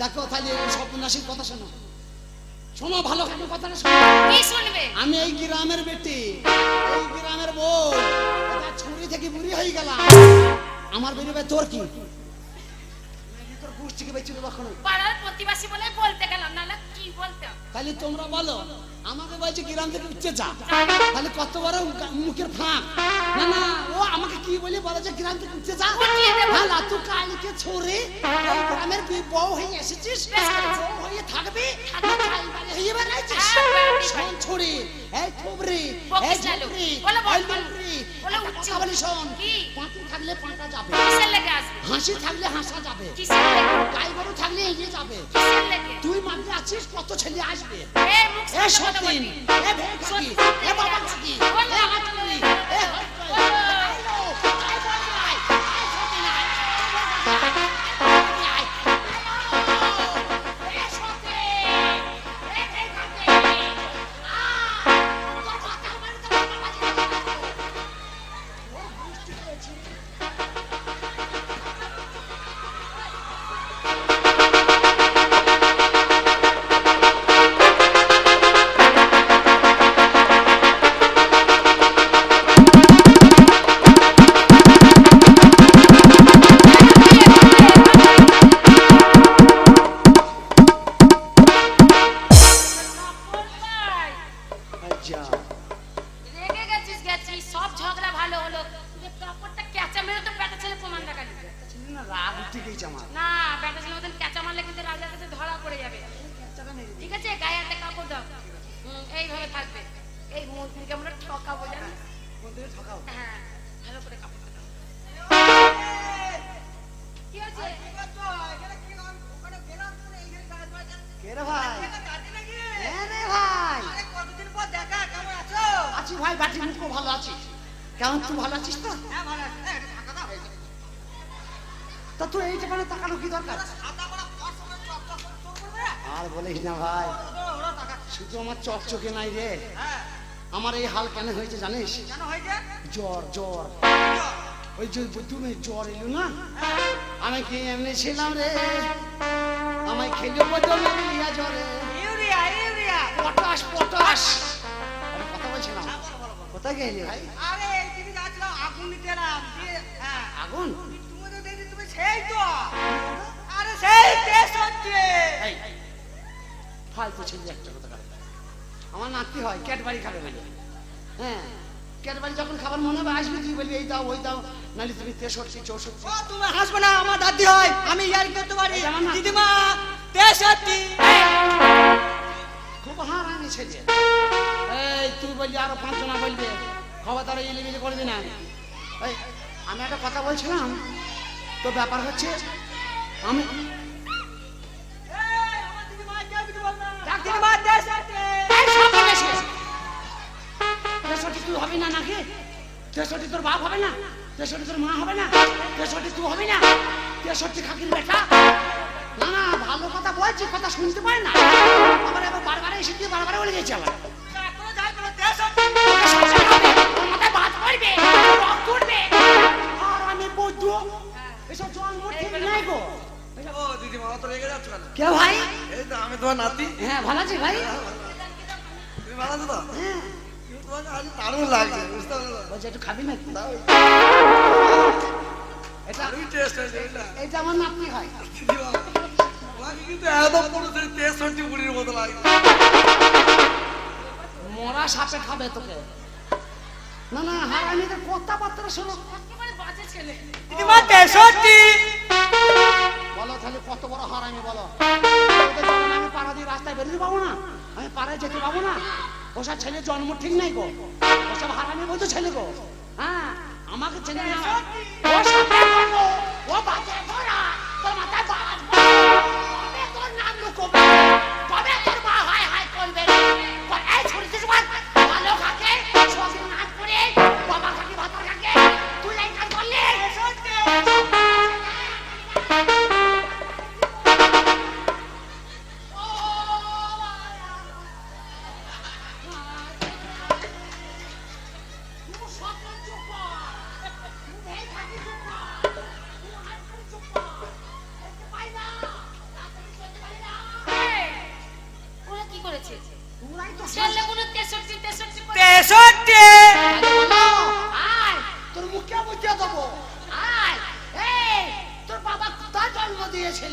দেখো তাহলে এই স্বপ্নাশীর কথা শোনো। শোনো ভালো করে কথাটা শোনো। কি শুনবে? আমি এই গ্রামের বেটি এই গ্রামের বউ। এটা ছুরি থেকে বুড়ি হয়ে গেলাম। আমার বেরোবে তোর কি? তোর গোষ্ঠীকে বেঁচে দেবো পাড়ার প্রতিবাসী বলে বলতে গেলাম নাহলে কি বলতে তাহলে তোমরা বলো। আমাকে বলছে গ্রাম থেকে উঠতে যা। তাহলে কত বড় মুখের ফাঁক না না ও আমাকে কি বলে বলে যে গ্রাম থেকে উঠতে যা। হ্যাঁ লাতু কালকে ছড়ে গ্রামের বউ হয়ে এসেছিস বউ হয়ে থাকবি হয়ে বেড়াইছিস। হ্যাঁ, শোন ছড়ি এই থুবরি এই বল, এই বল। বলে কথা বলি শোন। পাঁচু থাকলে পাঁটা যাবে। হাসি থাকলে হাসা যাবে। গাই গরু থাকলে এগিয়ে যাবে। তুই মাঝে আছিস কত ছেলে আসবে। এ মুখ এ সামনে কথা সতীন বলবি। আছি ভাই বাটি মুখো ভালো আছি কেমন তুই ভালো আছিস তো? তা তুই এই ঠিকানে তাকানো কি দরকার? আর বলিস না ভাই শুধু আমার চকচকে নাই রে। আমার এই হাল কেন হয়েছে জানিস? জ্বর জ্বর। ওই যে তুমি জ্বর এলো না? আমি কি এমনি ছিলাম রে? আমায় খেলিও বদল ম্যালেরিয়া জ্বরে। পটাশ পটাশ। আমি কথা বলছিলাম। কোথায় গেলি? ভাই আগুন নিতে এলাম। আগুন? তুমি তো দিদি তুমি সেই তো। আরে সেই টেস্ট এই ফালতু ছেলে একটা কথা আমার নাতি হয় ক্যাটবাড়ি খাবে বলে হ্যাঁ ক্যাটবাড়ি যখন খাবার মনে হবে আসবে তুই বলবি? এই দাও ওই দাও। নাহলে তুমি তেষট্টি চৌষট্টি। তুমি হাসবে না আমার দাদি হয় আমি ইয়ার করতে পারি। দিদিমা তেষট্টি। খুব হারানি ছেলে। এই তুই বললি আরও পাঁচজনা বলবে। খবর তারা ইলিমিলি করবি না। এই আমি একটা কথা বলছিলাম। তো ব্যাপার হচ্ছে আমি তুই হবি না নাকি? তেষট্টি তোর বাপ হবে না? তেষট্টি তোর মা হবে না? তেষট্টি তুই হবি না? তেষট্টি খাকির বেটা? না না ভালো কথা বলছি কথা শুনতে পারে না। আবার এবার বারবার এসে দিয়ে বারবার বলে গেছে আবার। কে ভাই? তো আমি তোমার নাতি। হ্যাঁ ভালো আছি ভাই। তুমি ভালো আছো তো? হ্যাঁ। দারুণ লাগছে বুঝতে পারল? বলছি একটু খাবি নাকি? এটা টেস্ট হয়েছে এটা আমার নাতনি হয় কিন্তু এত পুরুষের টেস্ট হচ্ছে বুড়ির মতো লাগছে মরা সাপে খাবে তোকে। না না হারানিদের শোনো। একেবারে বাজে ছেলে। বলো তাহলে কত বড় হারামি বলো। আমি পাড়া দিয়ে রাস্তায় বেরোতে পাবো না। আমি পাড়ায় যেতে পাবো না। ওসব ছেলে জন্ম ঠিক নাই গো। ওসব হারামি বলতো ছেলে গো? হ্যাঁ আমাকে ছেলে না ও সাপে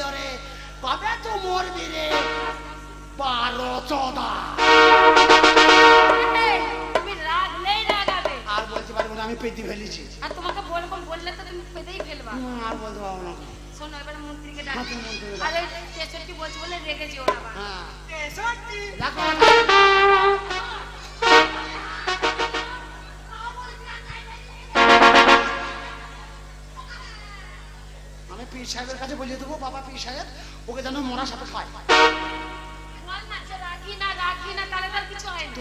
জরে কবে তো মরবি রে। পারো চদা। আর আমি পেতে ফেলেছি। আর তোমাকে বলব বললে তো তুমি পেতেই ফেলবা। আর বলতে পারব না। শোনো এবার মন্ত্রীকে ডাকি। আরে তেষট্টি বলছি বলে রেখেছি যেও হ্যাঁ। তেষট্টি। পীর সাহেবের কাছে বলিয়ে দেবো বাবা পীর সাহেব ওকে যেন মরা সাথে খায়।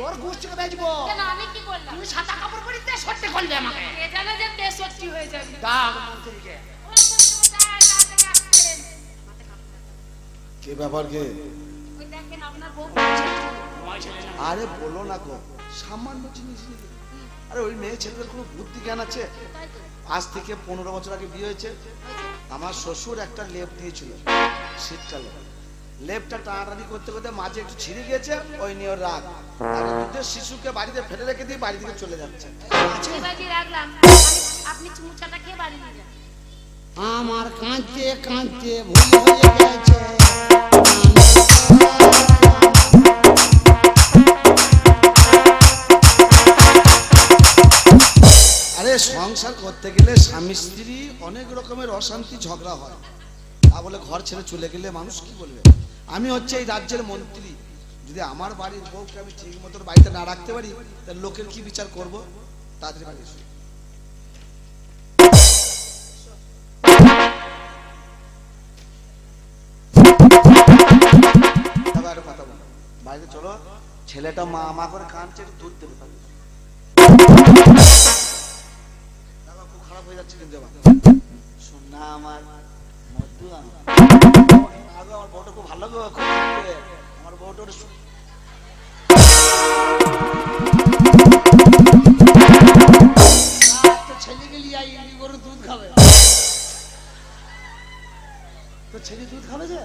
বল তার বেচবো আমি কি করলাম? সাদা কাপড় পরি করলে আমাকে। যে তেষট্টি হয়ে যাবে। মন্ত্রীকে। কে ব্যাপার কে? আরে বলো না গো সামান্য জিনিস আরে ওই মেয়ে ছেলেদের কোনো বুদ্ধি জ্ঞান আছে? আজ থেকে পনেরো বছর আগে বিয়ে হয়েছে। আমার শ্বশুর একটা লেপ দিয়েছিল শীতকালে। লেপটা টানাটানি করতে করতে মাঝে একটু ছিঁড়ে গিয়েছে ওই নিয়ে ওর রাগ। দুধের শিশুকে বাড়িতে ফেলে রেখে দিয়ে বাড়ি থেকে চলে যাচ্ছে। আপনি চুমুচাটা খেয়ে বাড়ি আমার কাঁদতে কাঁদতে ভুল হয়ে গেছে। আরে সংসার করতে গেলে স্বামী স্ত্রী অনেক রকমের অশান্তি, ঝগড়া হয়। তা বলে ঘর ছেড়ে চলে গেলে মানুষ কি বলবে? আমি হচ্ছে এই রাজ্যের মন্ত্রী। যদি আমার বাড়ির বউকে আমি ঠিক মতো বাড়িতে না রাখতে পারি, তাহলে লোকের কি বিচার করব? তাড়াতাড়ি বাড়ি চলো। ছেলেটা মা মা করে কাঁদছে দুধ দেবে খুব খারাপ হয়ে যাচ্ছে কিন্তু না আমার মধু আমার। আগে আমার বউটা খুব ভালো গো আমার বউটা ওটা সু- তো ছেলে গেলি আই ইলি গরু দুধ খাবে। তো ছেলে দুধ খাবে যে?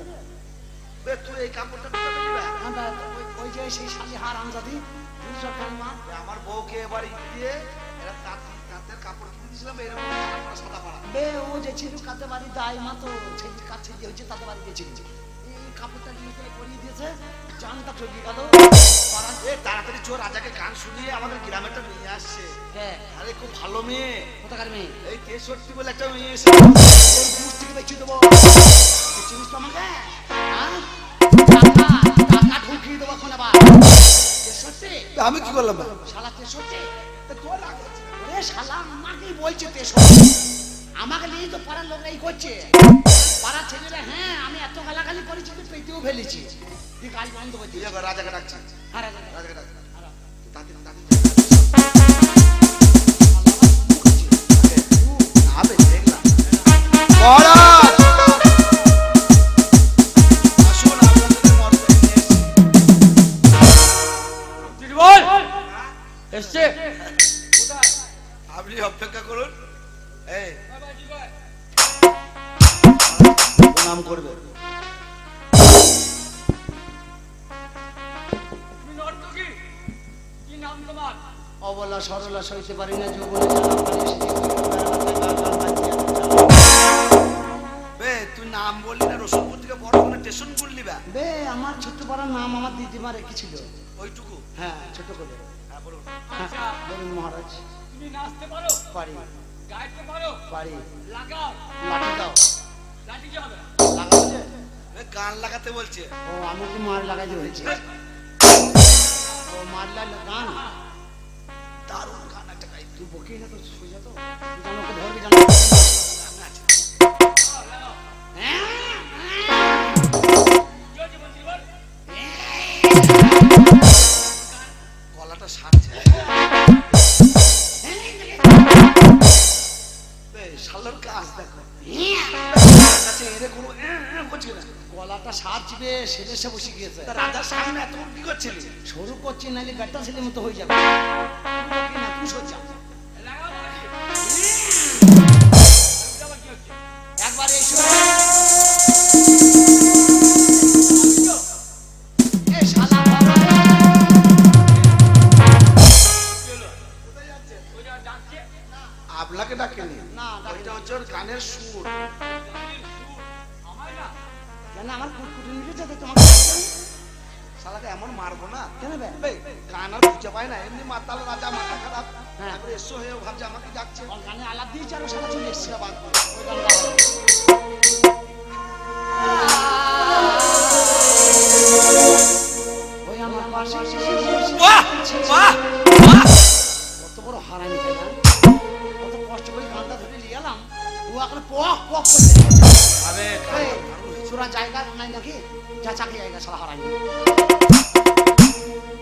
তুই এই কাপড়টা কোথায় পেলি ওই- ওই যে সেই শালি হার মা। আমার বউকে এবার দিয়ে এরা তাঁতের কাপড় কিনে দিয়েছিলাম এরকম সাদা পাড়া বে ও যে ছিল কাতে বাড়ি দায় মা তো কাছে যে হয়েছে তাতে বাড়ি এই কাপড়টা নিয়ে পরিয়ে দিয়েছে জানটা চলে গেল। তাড়াতাড়ি চোর রাজাকে গান শুনিয়ে আমাদের আসছে। হ্যাঁ আরে খুব ভালো মেয়ে। কোথাকার মেয়ে? এই তেষট্টি বলে একটা মেয়ে এসে ওর মুখ দেখিয়ে দেবো। চিনিস তো আমাকে? হ্যাঁ টাকা ঢুকিয়ে দেবো এখন আবার। আমি কি করলাম? শালা তেষট্টি? তা তোর রাগ হচ্ছে। না? শালা আমাকেই বলছে তেষট্টি আমাকে নিয়ে তো পাড়ার লোকরা এই করছে। পাড়ার ছেলেরা হ্যাঁ আমি এত গালাগালি করেছি যে পেতেও ফেলেছি। তুই কাজ বন্ধ করছিস রাজাকে ডাকছি। হ্যাঁ রাজা, রাজা। রাজাকে ডাক। তাড়াতাড়ি তাড়াতাড়ি দেখলাম মহারাজ আসুন আপনাদের মর্যাদা নিয়ে এসেছি। অপেক্ষা করুন। এই। প্রণাম করবে। কি নাম তোমার? অবলা সরলা সইতে পারি না যৌবনে। বে তুই নাম বললি না রসুলপুর থেকে বড় স্টেশন বা। বে আমার ছোট্ট পাড়ার নাম আমার রেখেছিল। ওইটুকু? হ্যাঁ ছোট করে। হ্যাঁ বলুন। হ্যাঁ, বলুন মহারাজ। তুমি নাচতে পারো? পারি। গাইতে পারো? পারি। লাগাও। লাঠি দাও লাঠি কি হবে? লাগাও যে। গান লাগাতে বলছে। ও আমি কি মার লাগাইতে হয়েছে ও মার লাগলে গান? দারুণ গান একটা গাই। তুই বকিস না তো সোজা তো। তুই জানো ধরবি জানো? সাজবে সেদেশে বসে গিয়েছে। রাজার সামনে এত কি করছিলি সরু করছে নাহলে গাড়িটা ছেলে মতো হয়ে যাবে? তুমি সোজা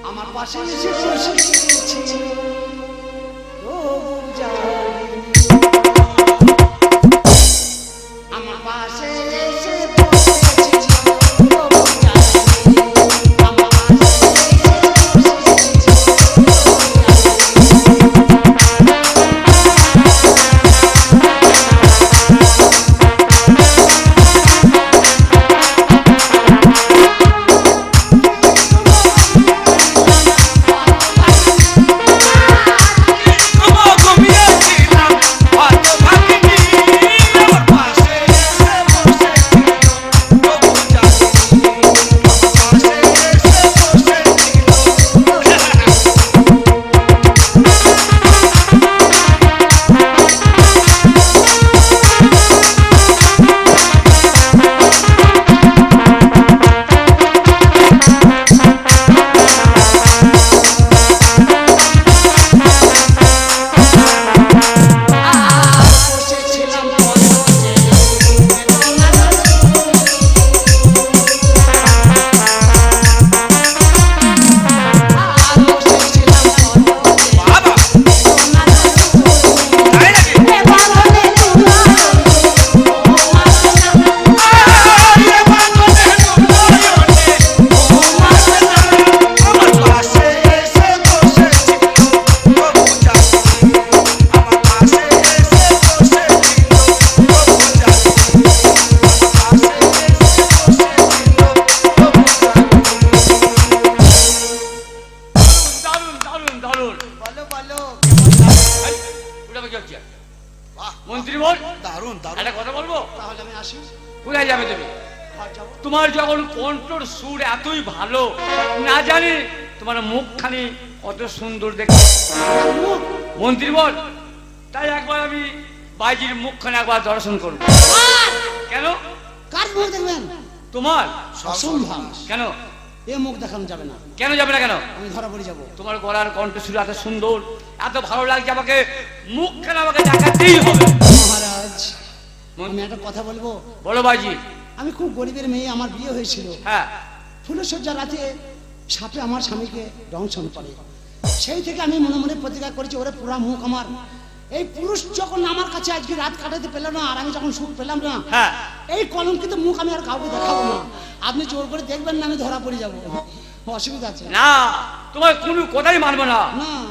আমার পাশে এসে তোমার মুখখানি কত সুন্দর দেখতে। মন্ত্রী বল তাই একবার আমি বাইজির মুখখানে একবার দর্শন করব। কেন? কার মুখ দেখবেন? তোমার? অসম্ভব কেন? এ মুখ দেখানো যাবে না। কেন যাবে না কেন? আমি ধরা পড়ে যাব। তোমার গলার কণ্ঠ সুর এত সুন্দর এত ভালো লাগছে আমাকে মুখখানে আমাকে দেখাতেই হবে। মহারাজ আমি একটা কথা বলব? বলো বাইজি। আমি খুব গরিবের মেয়ে আমার বিয়ে হয়েছিল। হ্যাঁ। ফুলসজ্জা রাতে সাপে আমার স্বামীকে দংশন করে। সেই থেকে আমি মনে মনে প্রতিজ্ঞা করেছি ওরে পুরা মুখ আমার। এই পুরুষ যখন আমার কাছে আজকে রাত কাটাতে পেলাম না আর আমি যখন সুখ পেলাম না হ্যাঁ। এই কলঙ্কিত মুখ আমি আর কাউকে দেখাবো না। আপনি জোর করে দেখবেন না আমি ধরা পড়ে যাব। অসুবিধা আছে। না তোমার কোনো কথাই মানবো না।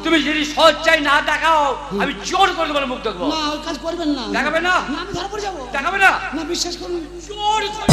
তুমি যদি সচ্চাই না দেখাও আমি জোর করে তোমার মুখ দেখব। না ওই কাজ করবেন না। দেখাবে না? না আমি ধরা পড়ে যাব। দেখাবে না? না বিশ্বাস করুন। জোর করে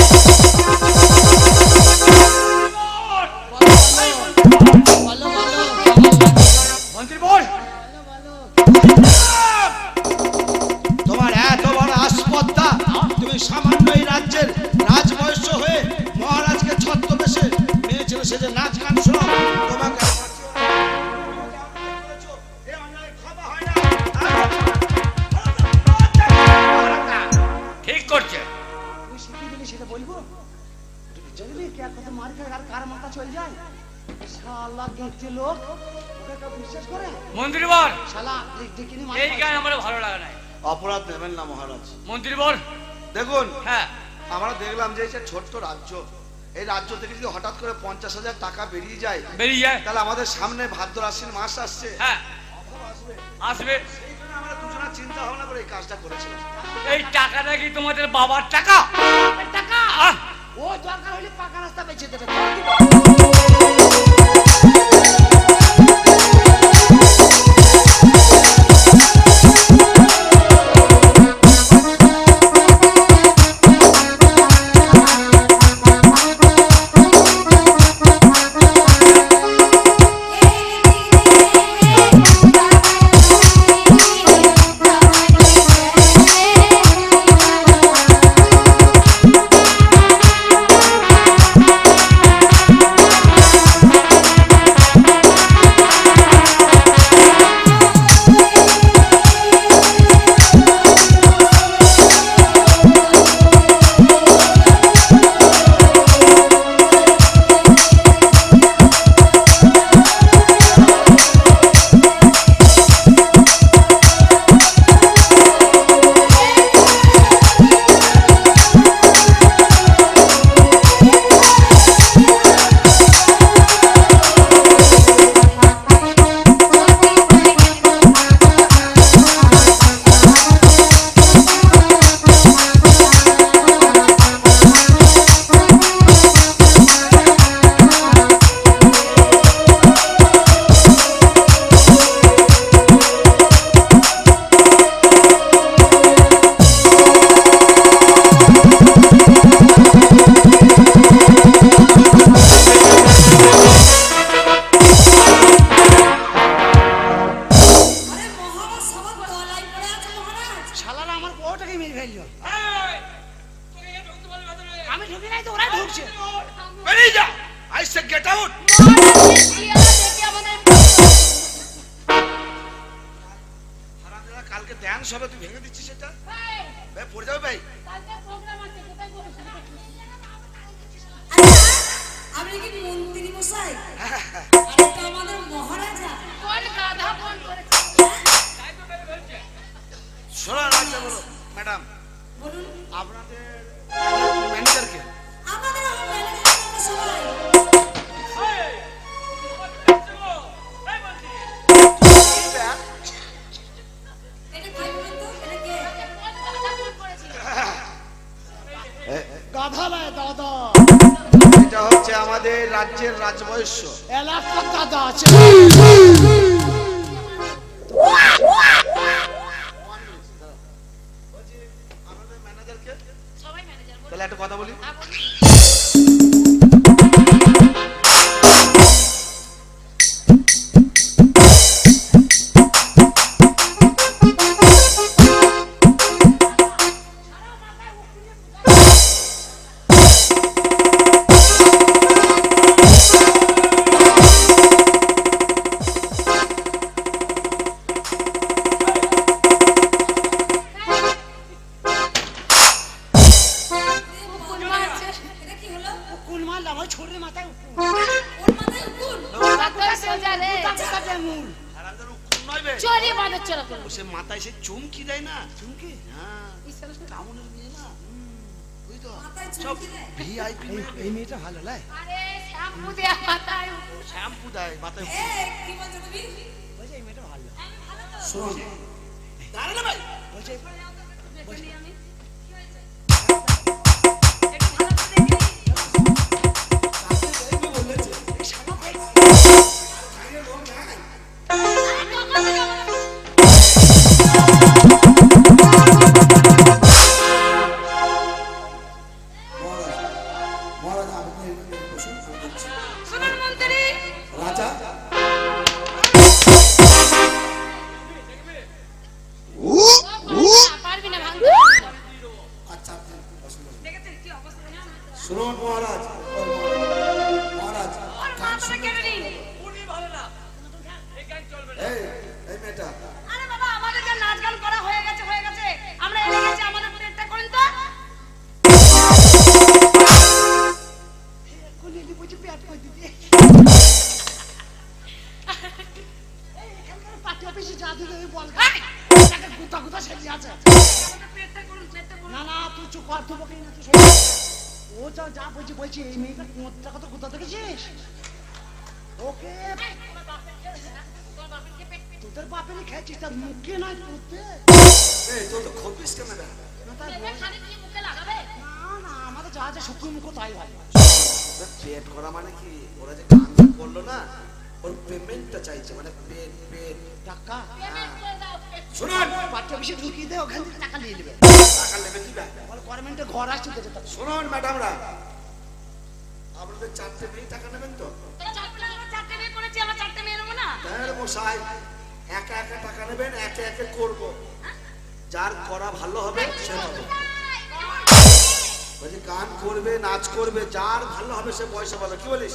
অপরাধ নেবেন না মহারাজ। মন্ত্রী বল। দেখুন হ্যাঁ। আমরা দেখলাম যে এই ছোট্ট রাজ্য। এই রাজ্য থেকে যদি হঠাৎ করে পঞ্চাশ হাজার টাকা বেরিয়ে যায় বেরিয়ে যায়। তাহলে আমাদের সামনে ভাদ্র আশ্বিন মাস আসছে। হ্যাঁ। আসবে। আসবে সেই জন্য আমরা দুজনা চিন্তা ভাবনা করে এই কাজটা করেছিলাম। এই টাকাটা কি তোমাদের বাবার টাকা? টাকা? আহ, ও দরকার হলে পাকা রাস্তা বেঁচে দেবে। মেরে ফেলল? আমি ঢুকি নাই তো ওরাই ঢুকছে। বেরিয়ে যা। আই সে গেট আউট কালকে ধ্যান সবে তুই ভেঙে দিচ্ছিস সেটা? ভাই পড়ে যাবে ভাই। কালকে প্রোগ্রাম আছে কোথায় বসে আচ্ছা আপনি কি মন্ত্রী মশাই? আমাদের মহারাজা। কোন গাধা ফোন করেছে? শোনো রাজা বলো। ম্যাডাম বলুন। আপনাদের ম্যানেজারকে আমাদের ম্যানেজার সবাই। এটা হচ্ছে আমাদের রাজ্যের রাজবয়স্য এলাকার দাদা আছে। সব ভিআইপি এই মেয়েটা ভালো লাই? আরে শ্যাম্পু দেয়া মাথায়। শ্যাম্পু দেয় মাথায় কি বলছো তুমি? বলছে এই মেয়েটা ভালো। আমি ভালো তো। শোনো। দাঁড়া ভাই। বলছে দেখে শুনুন মহারাজ মহারাজ ওর মাথাটা কেটে নিন উনি ভালো না। এই গান চলবে এই এই মেয়েটা বলছি বলছি এই মেয়েটা কোনটা কত গুতা দেখেছিস ওকে তোদের বাপেরই খেয়েছিস তার মুখে নাই করতে তো খপিস আমাদের যা আছে মুখ তাই ভালো পেট করা মানে কি? ওরা যে গান করল না ওর পেমেন্টটা চাইছে মানে পেট পেট। টাকা? শুনুন। ঢুকিয়ে ওখান থেকে নিয়ে নেবে। টাকা নেবে কি ব্যাপার ঘর আসছে শুনুন ম্যাডামরা। আপনাদের চারটে মেয়ে টাকা নেবেন তো? চারটে মেয়ে করেছি আমরা চারটে মেয়ে নেব না? হ্যাঁ মশাই একা একা টাকা নেবেন একে একে করব। যার করা ভালো হবে সে হবে। বলছি গান করবে নাচ করবে যার ভালো হবে সে পয়সা পাবে। কি বলিস?